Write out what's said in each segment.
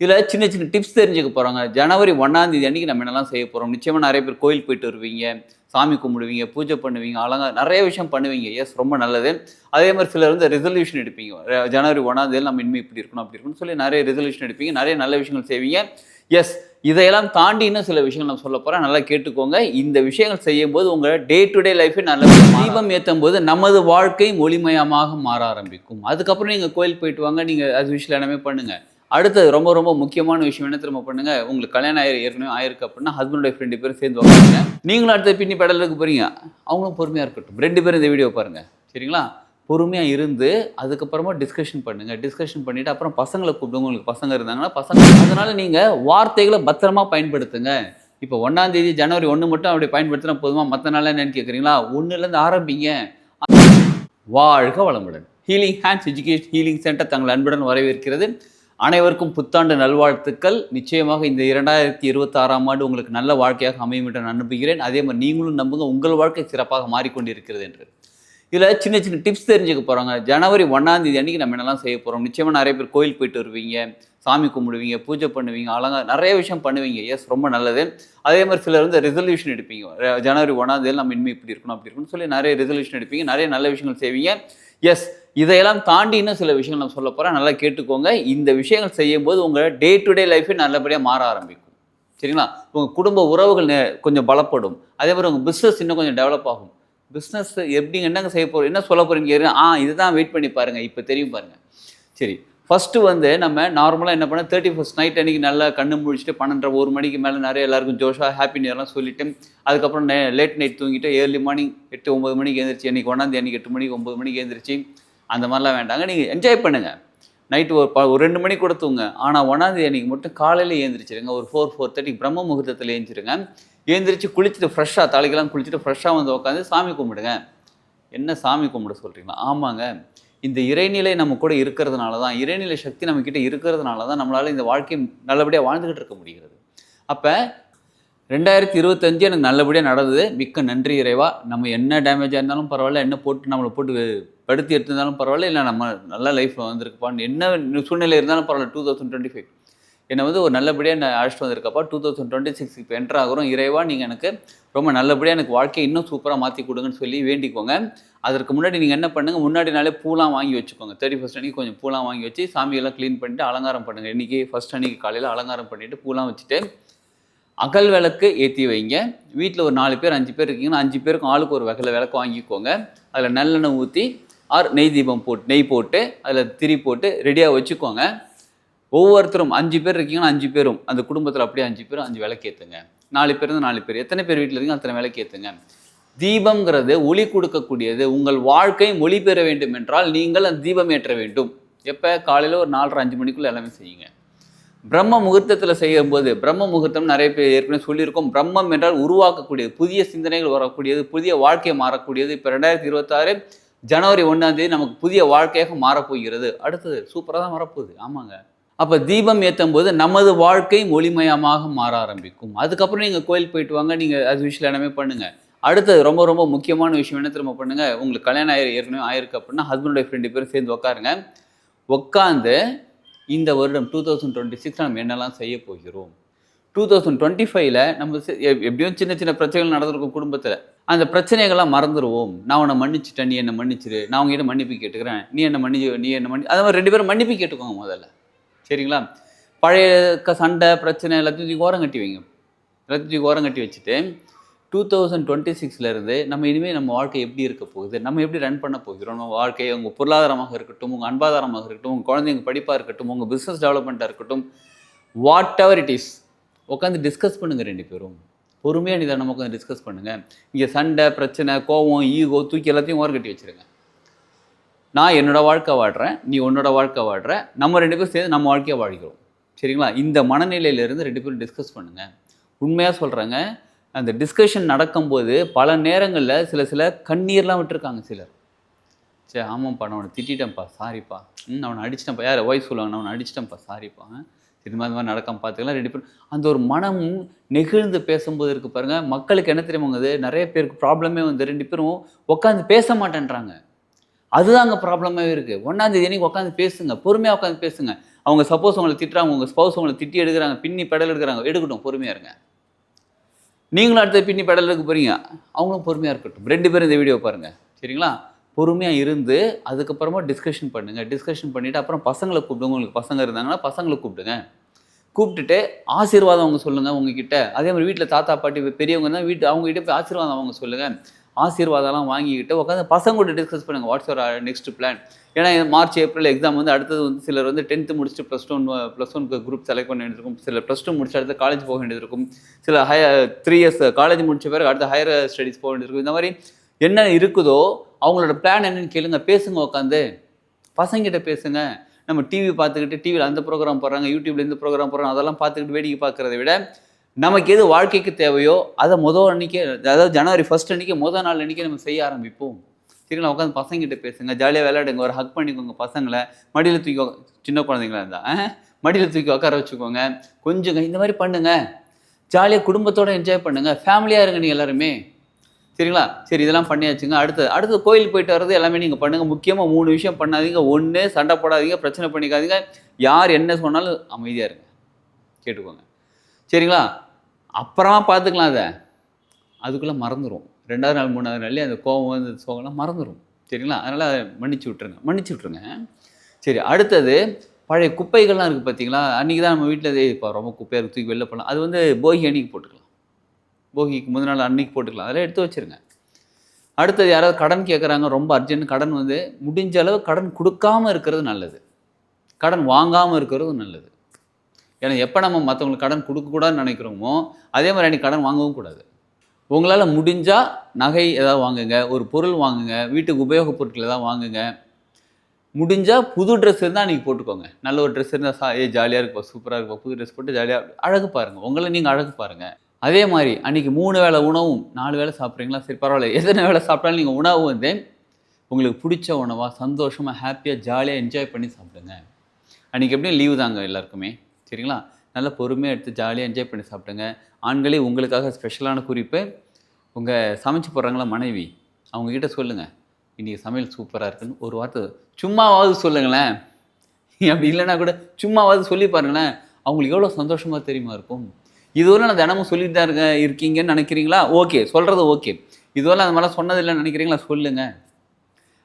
இதில் சின்ன சின்ன டிப்ஸ் தெரிஞ்சுக்க போகிறாங்க ஜனவரி ஒன்றாந்தேதி அன்றைக்கி நம்ம என்னெல்லாம் செய்ய போகிறோம் நிச்சயமாக நிறைய பேர் கோயில் போயிட்டு வருவீங்க சாமி கும்பிடுவீங்க பூஜை பண்ணுவீங்க அலங்கா நிறைய விஷயம் பண்ணுவீங்க. எஸ் ரொம்ப நல்லது. அதே மாதிரி சிலர் வந்து ரெசல்யூஷன் எடுப்பீங்க. ஜனவரி ஒன்றாந்தேதி நம்ம இனிமேல் இப்படி இருக்கணும் அப்படி இருக்கணும்னு சொல்லி நிறைய ரெசல்யூஷன் எடுப்பீங்க. நிறைய நல்ல விஷயங்கள் செய்வீங்க. எஸ் இதையெல்லாம் தாண்டி இன்னும் சில விஷயங்கள் நான் சொல்ல போகிறேன் நல்லா கேட்டுக்கோங்க. இந்த விஷயங்கள் செய்யும்போது உங்கள் டே டு டே லைஃபே நல்ல தீபம் ஏற்றும் போது நமது வாழ்க்கை ஒளிமயமாக மாற ஆரம்பிக்கும். அதுக்கப்புறம் நீங்கள் கோயில் போயிட்டு வாங்க. நீங்கள் அது விஷயம் எல்லாமே பண்ணுங்கள் அடுத்தது ரொம்ப ரொம்ப முக்கியமான விஷயம் என்ன திரும்ப பண்ணுங்க? உங்களுக்கு கல்யாணம் ஆயிரு ஏற்கனவே ஆயிருக்கு அப்படின்னா ஹஸ்பண்ட் ஒய்ஃப் ரெண்டு பேரும் சேர்ந்து வாங்க நீங்களும் அடுத்த பின்னி பெடலுக்கு போறீங்க. அவங்களும் பொறுமையாக இருக்கட்டும். ரெண்டு பேரும் இந்த வீடியோ பாருங்க. சரிங்களா? பொறுமையாக இருந்து அதுக்கப்புறமா டிஸ்கஷன் பண்ணுங்க. டிஸ்கஷன் பண்ணிட்டு அப்புறம் பசங்களை கூப்பிடுங்க. உங்களுக்கு பசங்க இருந்தாங்கன்னா பசங்க. அதனால நீங்க வார்த்தைகளை பத்திரமா பயன்படுத்துங்க. இப்போ ஒன்றாம் தேதி ஜனவரி ஒன்று மட்டும் அப்படி பயன்படுத்தினா போதுமா? மற்ற நாள் என்னன்னு கேட்குறீங்களா ஒன்றுலேருந்து ஆரம்பிங்க. வாழ்க வளமுடன். Healing hands education healing centre தங்கள் அன்புடன் வரவேற்கிறது. அனைவருக்கும் புத்தாண்டு நல்வாழ்த்துக்கள். நிச்சயமாக இந்த இரண்டாயிரத்தி இருபத்தாறாம் ஆண்டு உங்களுக்கு நல்ல வாழ்க்கையாக அமையும் என்று நான் நம்புகிறேன். அதே மாதிரி நீங்களும் நம்புங்க உங்கள் வாழ்க்கை சிறப்பாக மாறிக்கொண்டிருக்கிறது என்று. இதில் சின்ன சின்ன டிப்ஸ் தெரிஞ்சுக்க போகிறாங்க ஜனவரி ஒன்றாம் தேதி அன்றைக்கி நம்ம என்னெல்லாம் செய்ய போகிறோம் நிச்சயமாக நிறைய பேர் கோயில் போயிட்டு வருவீங்க சாமி கும்பிடுவீங்க பூஜை பண்ணுவீங்க அழகாக நிறைய விஷயம் பண்ணுவீங்க. எஸ் ரொம்ப நல்லது. அதே மாதிரி சிலர் வந்து ரெசல்யூஷன் எடுப்பீங்க. ஜனவரி ஒன்றாம் தேதி நம்ம இனிமேல் இப்படி இருக்கணும் அப்படி இருக்கணும்னு சொல்லி நிறைய ரெசல்யூஷன் எடுப்பீங்க நிறைய நல்ல விஷயங்கள் செய்வீங்க. எஸ் இதையெல்லாம் தாண்டி இன்னும் சில விஷயங்கள் நான் சொல்ல போகிறேன் நல்லா கேட்டுக்கோங்க. இந்த விஷயங்கள் செய்யும்போது உங்கள் டே டு டே லைஃபே நல்லபடியாக மாற ஆரம்பிக்கும். சரிங்களா? உங்கள் குடும்ப உறவுகள் நெ- கொஞ்சம் பலப்படும். அதே மாதிரி உங்கள் பிஸ்னஸ் இன்னும் கொஞ்சம் டெவலப் ஆகும். பிஸ்னஸ் எப்படி என்னங்க செய்ய போகிறோம் என்ன சொல்ல போகிறீங்க ஆ இதுதான் வெயிட் பண்ணி பாருங்கள் இப்போ தெரியும் பாருங்கள் சரி. ஃபஸ்ட்டு வந்து நம்ம நார்மலாக என்ன பண்ண தேர்ட்டி ஃபஸ்ட் நைட் அன்றைக்கி நல்லா கண்ணு முடிச்சுட்டு பன்னெண்டரை ஒரு மணிக்கு மேலே நிறைய எல்லாருக்கும் ஜோஷாக ஹாப்பி நியர்லாம் சொல்லிவிட்டு அதுக்கப்புறம் லேட் நைட் தூங்கிட்டு ஏர்லி மார்னிங் எட்டு ஒம்பது மணிக்கு எழுந்திரிச்சு அன்றைக்கி ஒன்றாந்தேதி அன்றைக்கி எட்டு மணிக்கு ஒம்பது மணிக்கு எழுந்திரிச்சு அந்த மாதிரிலாம் வேண்டாங்க. நீங்கள் என்ஜாய் பண்ணுங்கள் நைட்டு ஒரு ப- ஒரு ரெண்டு மணி கூட தூங்க. ஆனால் ஒன்றாந்தேதி அன்றைக்கி மட்டும் காலையில் ஏந்திரிச்சிருங்க. ஒரு ஃபோர் ஃபோர் தேர்ட்டி பிரம்ம முகூர்த்தத்தில் ஏந்திரிச்சிருங்க ஏந்திரிச்சு குளிச்சுட்டு ஃப்ரெஷ்ஷாக தலைக்கெல்லாம் குளிச்சுட்டு ஃப்ரெஷ்ஷாக வந்து உட்காந்து சாமி கும்பிடுங்க. என்ன சாமி கும்பிட சொல்கிறீங்களா ஆமாங்க. இந்த இறைநிலை நம்ம கூட இருக்கிறதுனால தான் இறைநிலை சக்தி நம்மக்கிட்ட இருக்கிறதுனால தான் நம்மளால் இந்த வாழ்க்கை நல்லபடியாக வாழ்ந்துக்கிட்டு இருக்க முடிகிறது. அப்போ ரெண்டாயிரத்தி இருபத்தஞ்சு எனக்கு நல்லபடியாக நடந்தது. மிக்க நன்றி இறைவா. நம்ம என்ன டேமேஜாக இருந்தாலும் பரவாயில்ல. என்ன போட்டு நம்மளை போட்டு படுத்தி எடுத்திருந்தாலும் பரவாயில்ல. இல்லை நம்ம நல்ல லைஃப்பில் வந்திருக்கப்பான்னு என்ன சூழ்நிலை இருந்தாலும் பரவாயில்ல. டூ தௌசண்ட் டுவெண்ட்டி ஃபைவ் என்னை வந்து ஒரு நல்லபடியாக நான் அழைச்சிட்டு வந்திருக்கப்பா. டூ தௌசண்ட் டுவெண்ட்டி சிக்ஸ் இப்போ என்ட்ரு ஆகிறோம். இறைவா நீங்கள் எனக்கு ரொம்ப நல்லபடியாக எனக்கு வாழ்க்கையை இன்னும் சூப்பராக மாற்றி கொடுங்கன்னு சொல்லி வேண்டிக்கோங்க. அதற்கு முன்னாடி நீங்கள் என்ன பண்ணுங்கள் முன்னாடி நாளே பூலாம் வாங்கி வச்சுக்கோங்க. தேர்ட்டி ஃபஸ்ட் அன்றைக்கி கொஞ்சம் பூலாம் வாங்கி வச்சு சாமியெல்லாம் க்ளீன் பண்ணிட்டு அலங்காரம் பண்ணுங்கள் இன்றைக்கி ஃபஸ்ட் அன்றைக்கி காலையில் அலங்காரம் பண்ணிவிட்டு பூலாம் வச்சுட்டு அகல் விளக்கு ஏற்றி வைங்க. வீட்டில் ஒரு நாலு பேர் அஞ்சு பேர் இருக்கீங்கன்னா அஞ்சு பேருக்கும் ஆளுக்கு ஒரு வகையில் விளக்கு வாங்கிக்கோங்க. அதில் நல்லெண்ணெய் ஊற்றி ஆர் நெய் தீபம் போட்டு நெய் போட்டு அதில் திரி போட்டு ரெடியாக வச்சுக்கோங்க. ஒவ்வொருத்தரும் அஞ்சு பேர் இருக்கீங்கன்னா அஞ்சு பேரும். அந்த குடும்பத்தில் அப்படியே அஞ்சு பேரும் அஞ்சு விளக்கு ஏற்றுங்க நாலு பேர் நாலு பேர். எத்தனை பேர் வீட்டில் இருக்கீங்க அத்தனை விளக்கு ஏற்றுங்க தீபம்ங்கிறது ஒளி கொடுக்கக்கூடியது. உங்கள் வாழ்க்கை மொழி பெற வேண்டும் என்றால் நீங்கள் அந்த தீபம் ஏற்ற வேண்டும். எப்போ? காலையில் ஒரு நாலரை அஞ்சு மணிக்குள்ளே எல்லாமே செய்யுங்க. பிரம்ம முகூர்த்தத்தில் செய்யும்போது பிரம்ம முகூர்த்தம் நிறைய பேர் ஏற்கனவே சொல்லியிருக்கோம். பிரம்மம் என்றால் உருவாக்கக்கூடியது புதிய சிந்தனைகள் வரக்கூடியது புதிய வாழ்க்கை மாறக்கூடியது. இப்போ ரெண்டாயிரத்தி இருபத்தாறு ஜனவரி ஒன்றாம் தேதி நமக்கு புதிய வாழ்க்கையாக மாறப்போகிறது. அடுத்தது சூப்பராக தான் வரப்போகுது. ஆமாங்க. அப்போ தீபம் ஏற்றும் போது நமது வாழ்க்கை ஒளிமயமாக மாற ஆரம்பிக்கும். அதுக்கப்புறம் நீங்கள் கோயில் போயிட்டு வாங்க. நீங்கள் அது விஷயம் எல்லாமே பண்ணுங்கள் அடுத்தது ரொம்ப ரொம்ப முக்கியமான விஷயம் என்ன திரும்ப பண்ணுங்கள் உங்களுக்கு கல்யாணம் ஆயிரு ஏற்கனவே ஆயிருக்கு அப்படின்னா ஹஸ்பண்டோட ஃப்ரெண்டு ரெண்டு பேரும் சேர்ந்து உட்காருங்க உட்காந்து இந்த வருடம் டூ தௌசண்ட் டுவெண்ட்டி சிக்ஸ் நம்ம என்னெல்லாம் செய்ய போகிறோம்? டூ தௌசண்ட் டுவெண்ட்டி ஃபைவ்ல நம்ம எப்படியும் சின்ன சின்ன பிரச்சனைகள் நடந்திருக்கும் குடும்பத்தில். அந்த பிரச்சனைகள்லாம் மறந்துடுவோம் நான் உன்னை மன்னிச்சிட்டேன் நீ என்னை மன்னிச்சிரு. நான் உங்ககிட்ட மன்னிப்பு கேட்டுக்கிறேன். நீ என்ன மன்னி நீ என்ன மன்னி அதை மாதிரி ரெண்டு பேரும் மன்னிப்பு கேட்டுக்கோங்க முதல்ல. சரிங்களா? பழைய சண்டை பிரச்சனை எல்லாத்தையும் தூக்கி ஓரம் கட்டி வைங்க. எல்லாத்தையும் தூக்கி ஓரம் கட்டி வச்சுட்டு டூ தௌசண்ட் டுவெண்ட்டி சிக்ஸ்லேருந்து நம்ம இனிமேல் நம்ம வாழ்க்கை எப்படி இருக்க போகுது? நம்ம எப்படி ரன் பண்ண போகிறோம்? நம்ம வாழ்க்கை உங்கள் பொருளாதாரமாக இருக்கட்டும் உங்கள் அன்பாதாரமாக இருக்கட்டும் உங்கள் குழந்தைங்க படிப்பாக இருக்கட்டும் உங்கள் பிஸ்னஸ் டெவலப்மெண்ட்டாக இருக்கட்டும் வாட் எவர் இட் இஸ் உட்காந்து டிஸ்கஸ் பண்ணுங்கள் ரெண்டு பேரும். பொறுமையாக நிதானமாக நமக்கு டிஸ்கஸ் பண்ணுங்கள் இங்கே சண்டை பிரச்சனை கோவம் ஈகோ தூக்கி எல்லாத்தையும் ஓரம் கட்டி வச்சுருங்க. நான் என்னோடய வாழ்க்கை வாழ்கிறேன் நீ உன்னோட வாழ்க்கை வாழ்கிற நம்ம ரெண்டு பேரும் சேர்ந்து நம்ம வாழ்க்கையை வாழ்கிறோம். சரிங்களா? இந்த மனநிலையிலேருந்து ரெண்டு பேரும் டிஸ்கஸ் பண்ணுங்கள் உண்மையாக சொல்கிறேங்க அந்த டிஸ்கஷன் நடக்கும்போது பல நேரங்களில் சில சில கண்ணீர்லாம் விட்டுருக்காங்க சிலர். சரி ஆமாம்ப்பா நான் அவனை திட்டிட்டேன்ப்பா சாரிப்பா ம் அவனை அடிச்சிட்டேன்ப்பா. யார் ஒய்ஃப் சொல்லுவாங்க? நான் அவனை அடிச்சிட்டேன்ப்பா சாரிப்பா இது மாதிரி மாதிரி நடக்காமல் பார்த்துக்கலாம். ரெண்டு பேரும் அந்த ஒரு மனமும் நெகிழ்ந்து பேசும்போது இருக்கு பாருங்கள் மக்களுக்கு என்ன தெரியுமாங்குது நிறைய பேருக்கு ப்ராப்ளமே வந்து ரெண்டு பேரும் உட்காந்து பேச மாட்டேன்றாங்க. அதுதான் அங்கே ப்ராப்ளமாகவே இருக்குது ஒன்றாந்தேதி அன்னைக்கு உட்காந்து பேசுங்க. பொறுமையாக உட்காந்து பேசுங்க. அவங்க சப்போஸ் உங்களை திட்டுறாங்க உங்கள் ஸ்பௌஸ் உங்களை திட்டி எடுக்கிறாங்க பின்னி பெடல் எடுக்கிறாங்க. எடுக்கட்டும் பொறுமையாக இருங்க. நீங்களும் அடுத்த பின்னி பெடல் எடுக்க போகிறீங்க அவங்களும் பொறுமையாக இருக்கட்டும். ரெண்டு பேரும் இந்த வீடியோ பாருங்கள் சரிங்களா? பொறுமையாக இருந்து அதுக்கப்புறமா டிஸ்கஷன் பண்ணுங்கள் டிஸ்கஷன் பண்ணிவிட்டு அப்புறம் பசங்களை கூப்பிடுங்க. உங்களுக்கு பசங்க இருந்தாங்கன்னா பசங்களை கூப்பிடுங்க. கூப்பிட்டுட்டு ஆசீர்வாதம் அவங்க சொல்லுங்கள் உங்ககிட்ட. அதே மாதிரி வீட்டில் தாத்தா பாட்டி பெரியவங்க தான் வீட்டு அவங்ககிட்ட போய் ஆசீர்வாதம் அவங்க சொல்லுங்கள் ஆசீர்வாதம்லாம் வாங்கிக்கிட்டு உட்காந்து பசங்க கூட டிஸ்கஸ் பண்ணுங்கள் வாட்ஸ் ஆர் நெக்ஸ்ட் பிளான் ஏன்னா மார்ச் ஏப்ரல் எக்ஸாம் வந்து அடுத்தது வந்து சிலர் வந்து டென்த்து முடிச்சுட்டு plus one plus one group select பண்ண வேண்டியது இருக்கும் சில ப்ளஸ் டூ முடிச்சு அடுத்து காலேஜ் போக வேண்டியது இருக்கும் சில ஹையர் த்ரீ இயர்ஸ் காலேஜ் முடிச்ச பிறகு அடுத்த ஹையர் ஸ்டடீஸ் போக வேண்டியது இருக்கும் இந்த மாதிரி என்ன இருக்குதோ அவங்களோட பிளான் என்னன்னு கேளுங்க பேசுங்க உட்காந்து பசங்கிட்ட பேசுங்க. நம்ம டிவி பார்த்துக்கிட்டு டிவியில் அந்த ப்ரோக்ராம் போடுறாங்க யூடியூப்ல இந்த ப்ரோக்ராம் போடுறாங்க அதெல்லாம் பார்த்துக்கிட்டு வேடிக்கை பார்க்குறத விட நமக்கு எது வாழ்க்கைக்கு தேவையோ அதை முதல் அன்னைக்கு அதாவது ஜனவரி ஃபர்ஸ்ட் அன்னைக்கு முதல் நாள் அன்னைக்கு நம்ம செய்ய ஆரம்பிப்போம். சரிங்களா? உட்காந்து பசங்கிட்ட பேசுங்க ஜாலியாக விளையாடுங்க ஒரு ஹக் பண்ணிக்கோங்க பசங்களை. மடியில் தூக்கி சின்ன குழந்தைங்களா இருந்தால் மடியில் தூக்கி உட்கார வச்சுக்கோங்க. கொஞ்சங்க இந்த மாதிரி பண்ணுங்க. ஜாலியாக குடும்பத்தோடு என்ஜாய் பண்ணுங்கள் ஃபேமிலியாக இருங்க நீங்கள் எல்லாருமே. சரிங்களா? சரி இதெல்லாம் பண்ணியாச்சுங்க. அடுத்து அடுத்து கோயில் போயிட்டு வர்றது எல்லாமே நீங்கள் பண்ணுங்கள் முக்கியமாக மூணு விஷயம் பண்ணாதீங்க. ஒன்று சண்டை போடாதீங்க பிரச்சனை பண்ணிக்காதீங்க. யார் என்ன சொன்னாலும் அமைதியாக இருங்க. கேட்டுக்கோங்க. சரிங்களா? அப்புறமா பார்த்துக்கலாம் அதை. அதுக்குள்ளே மறந்துடும் ரெண்டாவது நாள் மூணாவது நாள்லேயே அந்த கோவம் வந்து சோகம்லாம் மறந்துடும் சரிங்களா? அதனால் அதை மன்னிச்சு விட்ருங்க மன்னிச்சு விட்ருங்க சரி அடுத்தது பழைய குப்பைகள்லாம் இருக்குது பார்த்தீங்களா அன்றைக்கி தான் நம்ம வீட்டில் இப்போ ரொம்ப குப்பையாக இருக்குது தூக்கி வெளில போகலாம் அது வந்து போகி அன்னைக்கு போட்டுக்கலாம். போகிக்கு முதல் நாள் அன்னைக்கு போட்டுக்கலாம். அதெல்லாம் எடுத்து வச்சிருங்க. அடுத்தது யாராவது கடன் கேட்குறாங்க ரொம்ப அர்ஜென்ட் கடன் வந்து முடிஞ்ச அளவு கடன் கொடுக்காம இருக்கிறது நல்லது. கடன் வாங்காமல் இருக்கிறது நல்லது. ஏன்னா எப்போ நம்ம மற்றவங்களுக்கு கடன் கொடுக்கக்கூடாதுன்னு நினைக்கிறோமோ அதே மாதிரி அன்னைக்கு கடன் வாங்கவும் கூடாது. உங்களால் முடிஞ்சால் நகை ஏதாவது வாங்குங்க ஒரு பொருள் வாங்குங்க வீட்டுக்கு உபயோகப் பொருட்கள் எதாவது வாங்குங்க. முடிஞ்சால் புது ட்ரெஸ் இருந்தால் அன்றைக்கி போட்டுக்கோங்க. நல்ல ஒரு ட்ரெஸ் இருந்தால் சா ஏ ஜாலியாக இருக்கும் சூப்பராக இருக்கும் புது ட்ரெஸ் போட்டு ஜாலியாக அழகு பாருங்கள் உங்களை நீங்கள் அழகு பாருங்கள் அதே மாதிரி அன்றைக்கி மூணு வேளை உணவும் நாலு வேளை சாப்பிட்றீங்களா? சரி பரவாயில்ல. எத்தனை வேளை சாப்பிட்டாலும் நீங்கள் உணவு வந்து உங்களுக்கு பிடிச்ச உணவாக சந்தோஷமாக ஹாப்பியாக ஜாலியாக என்ஜாய் பண்ணி சாப்பிடுங்க. அன்றைக்கி எப்படியும் லீவு தாங்க எல்லாருக்குமே. சரிங்களா? நல்ல பொறுமையாக எடுத்து ஜாலியாக என்ஜாய் பண்ணி சாப்பிடுங்க. ஆண்களே உங்களுக்காக ஸ்பெஷலான குறிப்பு உங்கள் சமைச்சு போடுறாங்களா மனைவி? அவங்கக்கிட்ட சொல்லுங்கள் இன்றைக்கி சமையல் சூப்பராக இருக்குன்னு ஒரு வார்த்தை சும்மாவாவது சொல்லுங்களேன். அப்படி இல்லைன்னா கூட சும்மாவாவது சொல்லி பாருங்களேன். அவங்களுக்கு எவ்வளோ சந்தோஷமாக தெரியுமா இருக்கும்? இதுவரை நான் தினமும் சொல்லிட்டு தான் இருக்க இருக்கீங்கன்னு நினைக்கிறீங்களா? ஓகே சொல்கிறது ஓகே இதுவரை அந்த மாதிரிலாம் சொன்னதில்லைன்னு நினைக்கிறீங்களா? சொல்லுங்கள்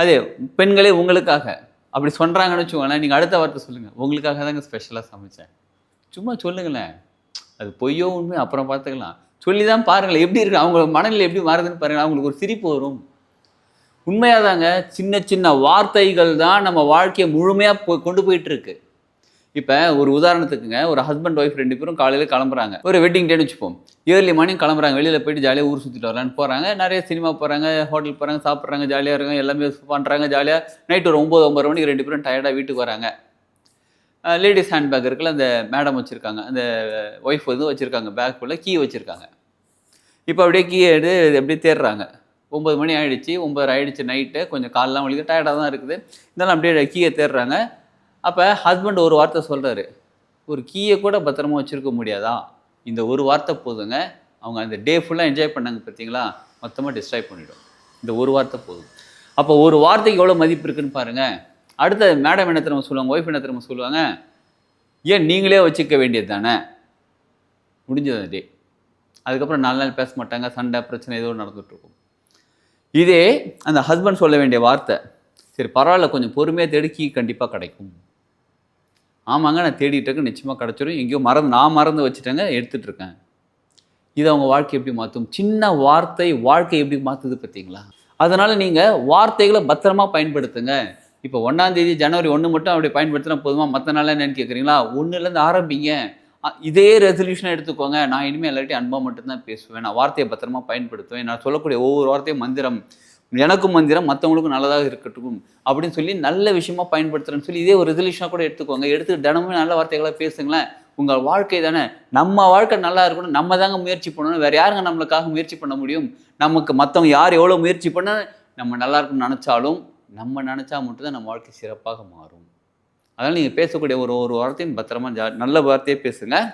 அதே பெண்களே உங்களுக்காக. அப்படி சொல்கிறாங்கன்னு வச்சுக்கோங்களேன் நீங்கள் அடுத்த வார்த்தை சொல்லுங்கள் உங்களுக்காக தாங்க ஸ்பெஷலாக சமைச்சேன். சும்மா சொல்லுங்களேன். அது பொய்யோ உண்மை அப்புறம் பார்த்துக்கலாம். சொல்லி தான் பாருங்களேன். எப்படி இருக்கு? அவங்க மனநிலை எப்படி மாறுதுன்னு பாருங்களேன். அவங்களுக்கு ஒரு சிரிப்பு வரும். உண்மையாக தாங்க சின்ன சின்ன வார்த்தைகள் தான் நம்ம வாழ்க்கையை முழுமையாக கொண்டு போயிட்டு இருக்கு. இப்போ ஒரு உதாரணத்துக்குங்க ஒரு ஹஸ்பண்ட் ஒய்ஃப் ரெண்டு பேரும் காலையில் கிளம்புறாங்க. ஒரு வெட்டிங் டேன்னு வச்சுப்போம். ஏர்லி மார்னிங் கிளம்புறாங்க. வெளியில் போயிட்டு ஜாலியாக ஊர் சுற்றிட்டு வரலான்னு போகிறாங்க நிறைய சினிமா போகிறாங்க ஹோட்டல் போகிறாங்க சாப்பிட்றாங்க ஜாலியாக இருக்காங்க எல்லாமே பண்ணுறாங்க ஜாலியாக நைட் ஒரு ஒம்பது ஒம்பது மணிக்கு ரெண்டு பேரும் டயர்டாக வீட்டுக்கு வராங்க. லேடிஸ் ஹேண்ட்பேக் இருக்குல்ல அந்த மேடம் வச்சுருக்காங்க. அந்த ஒய்ஃப் வந்து வச்சுருக்காங்க. பேக்குள்ளே கீ வச்சுருக்காங்க. இப்போ அப்படியே கீ எடுத்து அப்படியே தேடுறாங்க. ஒம்பது மணி ஆகிடுச்சு ஒம்பது ஆகிடுச்சு நைட்டு கொஞ்சம் காலெலாம் வலிக்கு டயர்டாக தான் இருக்குது. இருந்தாலும் அப்படியே கீயை தேடுறாங்க. அப்போ ஹஸ்பண்ட் ஒரு வார்த்தை சொல்கிறாரு ஒரு கீயை கூட பத்திரமா வச்சுருக்க முடியாதா? இந்த ஒரு வார்த்தை போதுங்க. அவங்க அந்த டே ஃபுல்லாக என்ஜாய் பண்ணாங்க பார்த்தீங்களா மொத்தமாக டிஸ்ட்ராய் பண்ணிவிடும் இந்த ஒரு வார்த்தை போதும். அப்போ ஒரு வார்த்தைக்கு எவ்வளோ மதிப்பு இருக்குன்னு பாருங்கள் அடுத்த மேடம் என்ன திரும்ப சொல்லுவாங்க? ஒய்ஃப் என்ன திரும்ப சொல்லுவாங்க? ஏன் நீங்களே வச்சுக்க வேண்டியது தானே முடிஞ்சது டே அதுக்கப்புறம் நாலு நாள் பேச மாட்டாங்க. சண்டை பிரச்சனை ஏதோ நடந்துகிட்ருக்கும் இதே அந்த ஹஸ்பண்ட் சொல்ல வேண்டிய வார்த்தை. சரி பரவாயில்ல. கொஞ்சம் பொறுமையாக தேடி கீ கண்டிப்பாக கிடைக்கும். ஆமாங்க நான் தேடிட்டு இருக்கேன். நிச்சயமாக கிடச்சிரும். எங்கேயோ மறந்து நான் மறந்து வச்சுட்டேங்க எடுத்துகிட்ருக்கேன் இதை இது அவங்க வாழ்க்கை எப்படி மாற்றும் சின்ன வார்த்தை வாழ்க்கை எப்படி மாற்றுது பார்த்தீங்களா? அதனால் நீங்கள் வார்த்தைகளை பத்திரமா பயன்படுத்துங்க. இப்போ ஒன்றாந்தேதி ஜனவரி ஒன்று மட்டும் அப்படி பயன்படுத்தினா போதுமா? மற்ற நாள் என்னென்னு கேட்குறீங்களா ஒன்றுலேருந்து ஆரம்பிங்க. இதே ரெசல்யூஷனை எடுத்துக்கோங்க. நான் இனிமேல் எல்லார்ட்டையும் அன்பாக மட்டும்தான் பேசுவேன். நான் வார்த்தையை பத்திரமா பயன்படுத்துவேன். நான் சொல்லக்கூடிய ஒவ்வொரு வார்த்தையும் மந்திரம். எனக்கும் மந்திரம் மற்றவங்களுக்கும் நல்லதாக இருக்கட்டும் அப்படின்னு சொல்லி நல்ல விஷயமா பயன்படுத்துறேன்னு சொல்லி இதே ஒரு ரெசல்யூஷனாக கூட எடுத்துக்கோங்க. எடுத்து தினமும் நல்ல வார்த்தைகளை பேசுங்களேன். உங்கள் வாழ்க்கை தானே? நம்ம வாழ்க்கை நல்லா இருக்கணும். நம்ம தாங்க முயற்சி பண்ணணும். வேற யாருங்க நம்மளுக்காக முயற்சி பண்ண முடியும்? நமக்கு மற்றவங்க யார் எவ்வளோ முயற்சி பண்ண நம்ம நல்லா இருக்கணும்னு நினச்சாலும் நம்ம நினச்சா மட்டும்தான் நம்ம வாழ்க்கை சிறப்பாக மாறும். அதனால் நீங்கள் பேசக்கூடிய ஒரு ஒரு வார்த்தையும் பத்திரமா ஜா நல்ல வார்த்தையே பேசுங்க.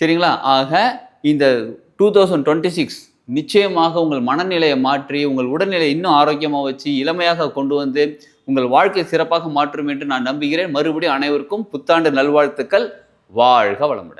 சரிங்களா? ஆக இந்த டூ தௌசண்ட் டுவெண்ட்டி சிக்ஸ் நிச்சயமாக உங்கள் மனநிலையை மாற்றி உங்கள் உடல்நிலையை இன்னும் ஆரோக்கியமாக வச்சு இளமையாக கொண்டு வந்து உங்கள் வாழ்க்கை சிறப்பாக மாற்றும் என்று நான் நம்புகிறேன். மறுபடியும் அனைவருக்கும் புத்தாண்டு நல்வாழ்த்துக்கள். வாழ்க வளமுடன்.